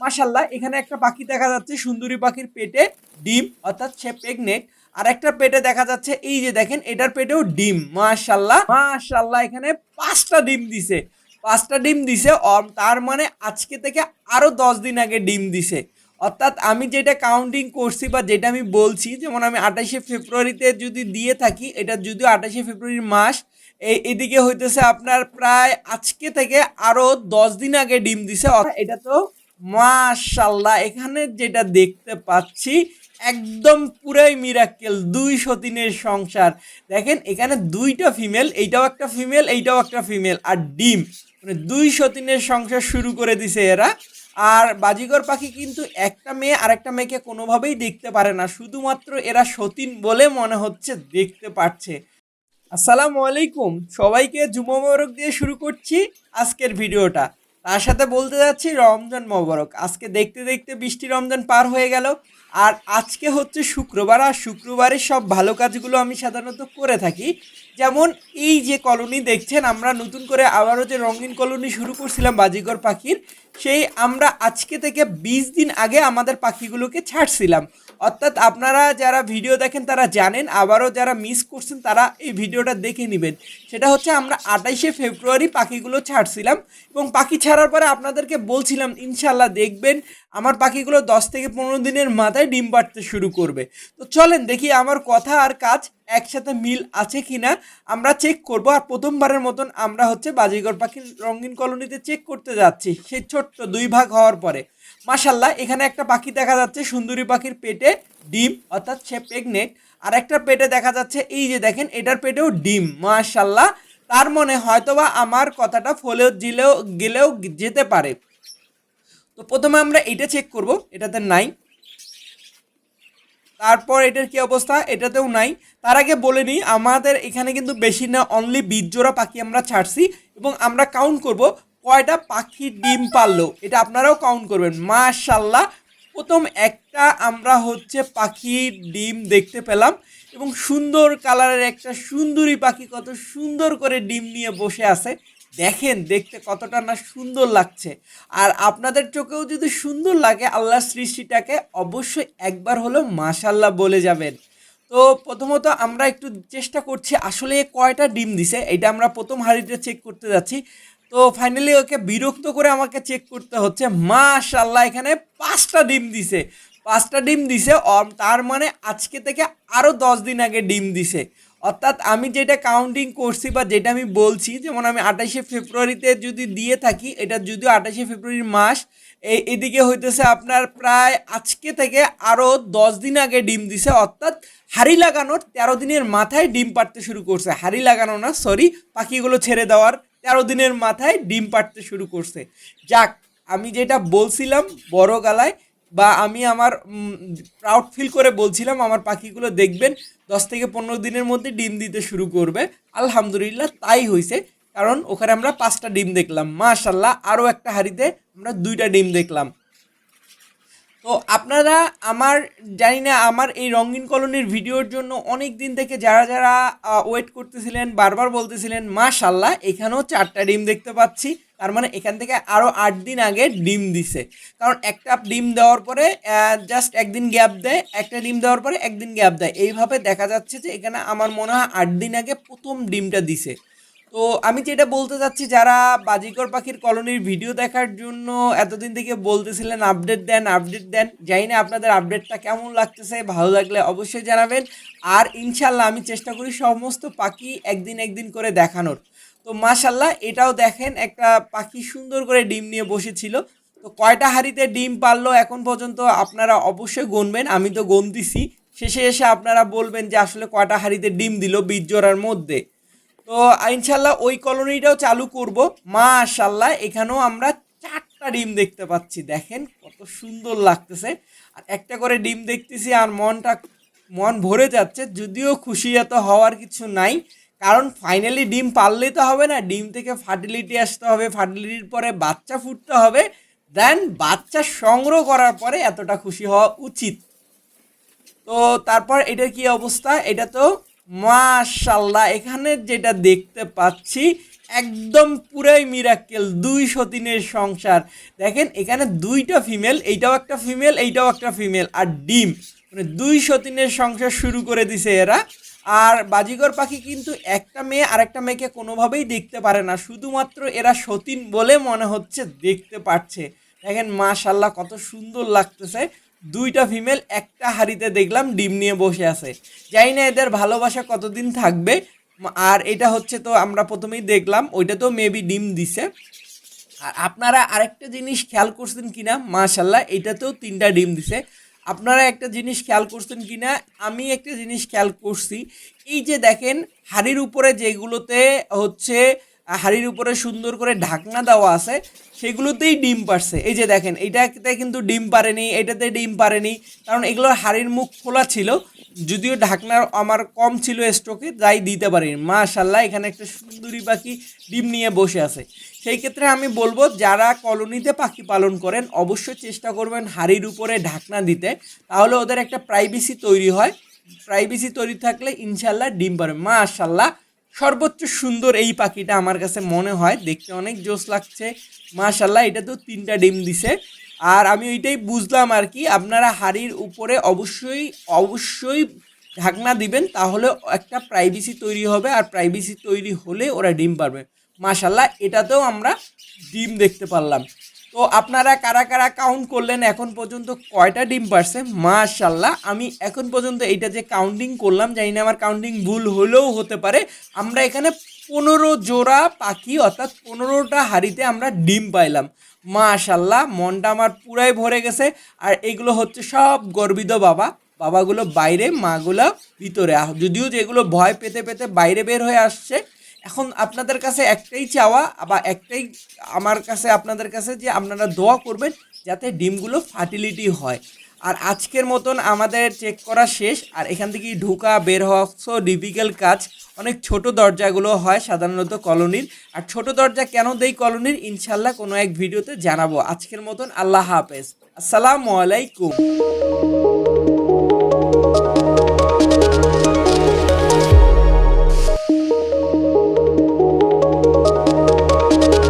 মাশাল্লাহ এখানে একটা পাখি দেখা যাচ্ছে, সুন্দরী পাখির পেটে ডিম, অর্থাৎ সে প্রেগনেন্ট আর একটা পেটে দেখা যাচ্ছে, এই যে দেখেন, এটার পেটেও ডিম মাশাল্লাহ মাশাল্লাহ এখানে পাঁচটা ডিম দিছে। পাঁচটা ডিম দিছে তার মানে আজকে থেকে আরও দশ দিন আগে ডিম দিছে। অর্থাৎ আমি যেটা কাউন্টিং করছি বা যেটা আমি বলছি, যেমন আমি আঠাশে ফেব্রুয়ারিতে যদি দিয়ে থাকি, এটা যদিও আঠাশে ফেব্রুয়ারির মাস এই এদিকে হইতেছে আপনার প্রায় আজকে থেকে আরও দশ দিন আগে ডিম দিছে এটা তো মাশাল্লাহ এখানে যেটা দেখতে পাচ্ছি, একদম পুরাই মিরাক্কেল দুই সতীনের সংসার। দেখেন, এখানে দুইটা ফিমেল এইটাও একটা ফিমেল এইটাও একটা ফিমেল আর ডিম। মানে দুই সতীনের সংসার শুরু করে দিছে এরা। আর বাজিগর পাখি কিন্তু একটা মেয়ে আর একটা মেয়েকে কোনোভাবেই দেখতে পারে না, শুধুমাত্র এরা সতীন বলে মনে হচ্ছে দেখতে পাচ্ছে আসসালামু আলাইকুম, সবাইকে জুমা মোবারক দিয়ে শুরু করছি আজকের ভিডিওটা। তার সাথে বলতে যাচ্ছি রমজান মোবারক। আজকে দেখতে দেখতে বৃষ্টি রমজান পার হয়ে গেল। আর আজকে হচ্ছে শুক্রবার, আর শুক্রবারের সব ভালো কাজগুলো আমি সাধারণত করে থাকি। যেমন এই যে কলোনি দেখছেন, আমরা নতুন করে আবারও যে রঙিন কলোনি শুরু করছিলাম বাজিগর পাখির, সেই আমরা আজকে থেকে বিশ দিন আগে আমাদের পাখিগুলোকে ছাড়ছিলাম। অর্থাৎ আপনারা যারা ভিডিও দেখেন, তারা জানেন, আবারও যারা মিস করছেন, তারা এই ভিডিওটা দেখে নেবেন। সেটা হচ্ছে, আমরা আঠাইশে ফেব্রুয়ারি পাখিগুলো ছাড়ছিলাম এবং পাখি ছাড়ার পরে আপনাদেরকে বলছিলাম ইনশাল্লাহ দেখবেন। আমার পাখিগুলো দশ থেকে পনেরো দিনের মাথায় ডিম পাড়তে শুরু করবে। তো চলেন দেখি আমার কথা আর কাজ একসাথে মিল আছে কি না আমরা চেক করব আর প্রথমবারের মতন আমরা হচ্ছে বাজিগর পাখির রঙিন কলোনিতে চেক করতে যাচ্ছি। সেই ছোট্ট দুই ভাগ হওয়ার পরে। মাশাল্লাহ এখানে একটা পাখি দেখা যাচ্ছে, সুন্দরী পাখির পেটে ডিম, অর্থাৎ সে প্রেগনেন্ট আর একটা পেটে দেখা যাচ্ছে, এই যে দেখেন, এটার পেটেও ডিম মাশাল্লাহ তার মনে হয়তোবা আমার কথাটা ফলেও জিলেও গেলেও যেতে পারে। তো প্রথমে আমরা এটা চেক করব, এটাতে নাই। তারপর এটার কি অবস্থা? এটাতেও নাই। তার আগে বলে নিই, আমাদের এখানে কিন্তু বেশি না অনলি বীজজোড়া পাখি আমরা ছাড়ছি এবং আমরা কাউন্ট করব কয়টা পাখি ডিম পারল। এটা আপনারাও কাউন্ট করবেন। মাশাল্লাহ প্রথম একটা আমরা হচ্ছে পাখির ডিম দেখতে পেলাম এবং সুন্দর কালারের একটা সুন্দরী পাখি কত সুন্দর করে ডিম নিয়ে বসে আছে। দেখেন, দেখতে কতটা না সুন্দর লাগছে। আর আপনাদের চোখেও যদি সুন্দর লাগে আল্লাহ সৃষ্টিটাকে, অবশ্যই একবার হলেও মাশাল্লাহ বলে যাবেন। তো প্রথমত আমরা একটু চেষ্টা করছি, আসলে কয়টা ডিম দিছে, এটা আমরা প্রথম হাড়িতে চেক করতে যাচ্ছি। তো ফাইনালি ওকে বিরক্ত করে আমাকে চেক করতে হচ্ছে মাশাল্লাহ এখানে পাঁচটা ডিম দিছে। পাঁচটা ডিম দিছে তার মানে আজকে থেকে আরও দশ দিন আগে ডিম দিছে। অর্থাৎ আমি যেটা কাউন্টিং করছি বা যেটা আমি বলছি, যেমন আমি আঠাশে ফেব্রুয়ারিতে যদি দিয়ে থাকি, এটা যদিও আঠাশে ফেব্রুয়ারির মাস এদিকে হইতেছে আপনার প্রায় আজকে থেকে আরও দশ দিন আগে ডিম দিছে, অর্থাৎ হাড়ি লাগানোর তেরো দিনের মাথায় ডিম পাড়তে শুরু করছে। হাড়ি লাগানো না সরি পাখিগুলো ছেড়ে দেওয়ার তেরো দিনের মাথায় ডিম পাড়তে শুরু করছে। যাক, আমি যেটা বলছিলাম বড় গালায় বা আমি আমার প্রাউড ফিল করে বলছিলাম, আমার পাখিগুলো দেখবেন দশ থেকে পনেরো দিনের মধ্যে ডিম দিতে শুরু করবে। আলহামদুলিল্লাহ তাই হয়েছে কারণ ওখানে আমরা পাঁচটা ডিম দেখলাম। মাশাল্লাহ আরও একটা হাড়িতে আমরা দুইটা ডিম দেখলাম। তো আপনারা আমার, জানি না, আমার এই রঙিন কলোনির ভিডিওর জন্য অনেক দিন থেকে যারা যারা ওয়েট করতেছিলেন, বারবার বলতেছিলেন মাশাল্লাহ এখানেও চারটা ডিম দেখতে পাচ্ছি। তার মানে এখান থেকে আরও আট দিন আগে ডিম দিছে। কারণ একটা ডিম দেওয়ার পরে জাস্ট একদিন গ্যাপ দেয়, একটা ডিম দেওয়ার পরে একদিন গ্যাপ দেয়। এইভাবে দেখা যাচ্ছে যে এখানে আমার মনে হয় আট দিন আগে প্রথম ডিমটা দিছে। তো আমি যেটা বলতে চাচ্ছি, যারা বাজিকর পাখির কলোনির ভিডিও দেখার জন্য এতদিন থেকে বলতেছিলেন আপডেট দেন আপডেট দেন, জানি না আপনাদের আপডেটটা কেমন লাগতেছে, ভালো লাগলে অবশ্যই জানাবেন। আর ইনশাল্লাহ আমি চেষ্টা করি সমস্ত পাখি একদিন একদিন করে দেখানোর। তো মাশাল্লাহ এটাও দেখেন, একটা পাখি সুন্দর করে ডিম নিয়ে বসেছিল। তো কয়টা হাঁড়িতে ডিম পারল এখন পর্যন্ত আপনারা অবশ্যই গুনবেন, আমি তো গুনতেছি। শেষে এসে আপনারা বলবেন যে আসলে কয়টা হাঁড়িতে ডিম দিল বীজ জোড়ার মধ্যে। তো ইনশাল্লাহ ওই কলোনিটাও চালু করব। মাশাল্লাহ এখানেও আমরা চারটা ডিম দেখতে পাচ্ছি। দেখেন কত সুন্দর লাগতেছে। আর একটা করে ডিম দেখতেছি আর মনটা, মন ভরে যাচ্ছে, যদিও খুশি এত হওয়ার কিছু নাই। কারণ ফাইনালি ডিম পারলেই তো হবে না, ডিম থেকে ফার্টিলিটি আসতে হবে ফার্টিলিটির পরে বাচ্চা ফুটতে হবে দেন বাচ্চা সংগ্রহ করার পরে এতটা খুশি হওয়া উচিত। তো তারপর এটার কি অবস্থা? এটা তো মাশাল্লাহ এখানে যেটা দেখতে পাচ্ছি, একদম পুরাই মিরাক্কেল দুই সতীনের সংসার। দেখেন, এখানে দুইটা ফিমেল এইটাও একটা ফিমেল এইটাও একটা ফিমেল আর ডিম। মানে দুই সতীনের সংসার শুরু করে দিছে এরা। আর বাজিগর পাখি কিন্তু একটা মেয়ে আরেকটা মেয়েকে কোনোভাবেই দেখতে পারে না। শুধুমাত্র এরা সতীন বলে মনে হচ্ছে দেখতে পাচ্ছে দেখেন মাশাল্লাহ কত সুন্দর লাগতেছে। দুইটা ফিমেল, একটা হাড়িতে দেখলাম ডিম নিয়ে বসে আছে। জানি না এদের ভালোবাসা কতদিন থাকবে। আর এটা হচ্ছে তো আমরা প্রথমেই দেখলাম, ওইটা তো মেবি ডিম দিছে। আর আপনারা আরেকটা জিনিস খেয়াল করছেন কিনা? মাশাল্লাহ এটাতেও তিনটা ডিম দিছে। আপনারা একটা জিনিস খেয়াল করছেন কি না আমি একটা জিনিস খেয়াল করছি। এই যে দেখেন, হাড়ির উপরে যেগুলোতে হচ্ছে, হাড়ির উপরে সুন্দর করে ঢাকনা দেওয়া আছে, সেগুলোতেই ডিম পারছে এই যে দেখেন এইটাতে কিন্তু ডিম পারেনি এটাতে ডিম পারেনি কারণ এগুলোর হাড়ির মুখ খোলা ছিল। যদিও ঢাকনা আমার কম ছিল স্টকে তাই দিতে পারিনি। মাশাল্লাহ এখানে একটা সুন্দরী পাখি ডিম নিয়ে বসে আছে। সেই ক্ষেত্রে আমি বলব, যারা কলোনিতে পাখি পালন করেন, অবশ্যই চেষ্টা করবেন হাড়ির উপরে ঢাকনা দিতে। তাহলে ওদের একটা প্রাইভেসি তৈরি হয়। প্রাইভেসি তৈরি থাকলে ইনশাল্লাহ ডিম পারবে। মাশাল্লাহ সর্বোচ্চ সুন্দর এই পাখিটা আমার কাছে মনে হয়। দেখতে অনেক জোস লাগছে। মাশাল্লাহ এটা তো তিনটা ডিম দিছে। আর আমি ওইটাই বুঝলাম আর কি, আপনারা হাড়ির উপরে অবশ্যই অবশ্যই ঢাকনা দিবেন, তাহলে একটা প্রাইভেসি তৈরি হবে, আর প্রাইভেসি তৈরি হলে ওরা ডিম পারবে। মাশাল্লাহ এটাতেও আমরা ডিম দেখতে পারলাম। তো আপনারা কারা কারা কাউন্ট করলেন, এখন পর্যন্ত কয়টা ডিম পারছে? মাশাল্লাহ আমি এখন পর্যন্ত এইটা যে কাউন্টিং করলাম, জানি না আমার কাউন্টিং ভুল হলেও হতে পারে, আমরা এখানে পনেরো জোড়া পাখি, অর্থাৎ পনেরোটা হাড়িতে আমরা ডিম পাইলাম। মাশাল্লাহ মনটা আমার পুরাই ভরে গেছে। আর এগুলো হচ্ছে সব গর্বিত বাবা। বাবাগুলো বাইরে, মাগুলো ভিতরে। যদিও যেগুলো ভয় পেতে পেতে বাইরে বের হয়ে আসছে, এখন আপনাদের কাছে একটাই চাওয়া বা একটাই আমার কাছে, আপনাদের কাছে যে আপনারা দোয়া করবেন যাতে ডিমগুলো ফার্টিলিটি হয়। আর আজকের মতন আমাদের চেক করা শেষ। আর এখান থেকে ঢোকা, বের হওয়া সো ডিফিকাল্ট কাজ। অনেক ছোট দরজাগুলো হয় সাধারণত কলোনির। আর ছোট দরজা কেন দেই কলোনির? ইনশাল্লাহ কোনো এক ভিডিওতে জানাব। আজকের মতন আল্লাহ হাফেজ। আসসালামু আলাইকুম।